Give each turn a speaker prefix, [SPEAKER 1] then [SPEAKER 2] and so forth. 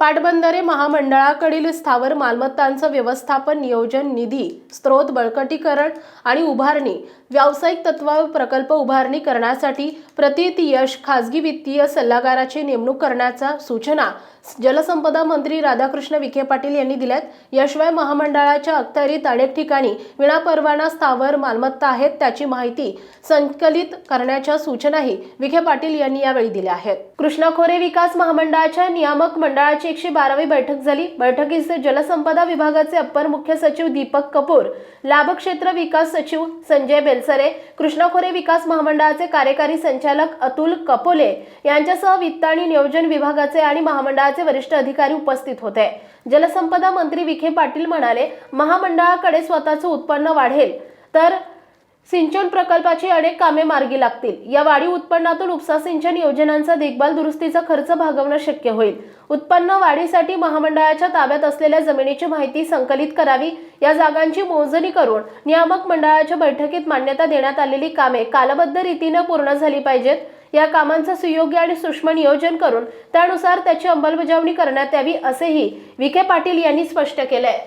[SPEAKER 1] पाटबंधारे महामंडळाकडील स्थावर मालमत्तांचं व्यवस्थापन नियोजन निधी स्त्रोत बळकटीकरण आणि उभारणी व्यावसायिक तत्वावर प्रकल्प उभारणी करण्यासाठी प्रतीत यश खाजगी वित्तीय सल्लागाराची नेमणूक करण्याच्या सूचना जलसंपदा मंत्री राधाकृष्ण विखे पाटील यांनी दिल्यात. याशिवाय महामंडळाच्या अखत्यारीत अनेक ठिकाणी विनापरवाना स्थावर मालमत्ता आहेत त्याची माहिती संकलित करण्याच्या सूचनाही विखे पाटील यांनी यावेळी दिल्या आहेत. कृष्णा खोरे विकास महामंडळाच्या नियामक मंडळाची एकशे बारावी बैठक झाली. बैठकीस जलसंपदा विभागाचे अप्पर मुख्य सचिव दीपक कपूर लाभक्षेत्र विकास सचिव संजय बेलसरे कृष्णाखोरे विकास महामंडळाचे कार्यकारी संचालक अतुल कपोले यांच्यासह वित्त आणि नियोजन विभागाचे आणि महामंडळाचे वरिष्ठ अधिकारी उपस्थित होते. जलसंपदा मंत्री विखे पाटील म्हणाले महामंडळाकडे स्वतःचं उत्पन्न वाढेल. तर सिंचन प्रकल्पाची अनेक कामे मार्गी लागतील. या वाढीव उत्पन्नातून उपसा सिंचन योजनांचा देखभाल दुरुस्तीचा खर्च भागवणं शक्य होईल. उत्पन्न वाढीसाठी महामंडळाच्या ताब्यात असलेल्या जमिनीची माहिती संकलित करावी या जागांची मोजणी करून नियामक मंडळाच्या बैठकीत मान्यता देण्यात आलेली कामे कालबद्ध रीतीनं पूर्ण झाली पाहिजेत. या कामांचं सुयोग्य आणि सूक्ष्म नियोजन करून त्यानुसार त्याची अंमलबजावणी करण्यात यावी असेही विखे पाटील यांनी स्पष्ट केलंय.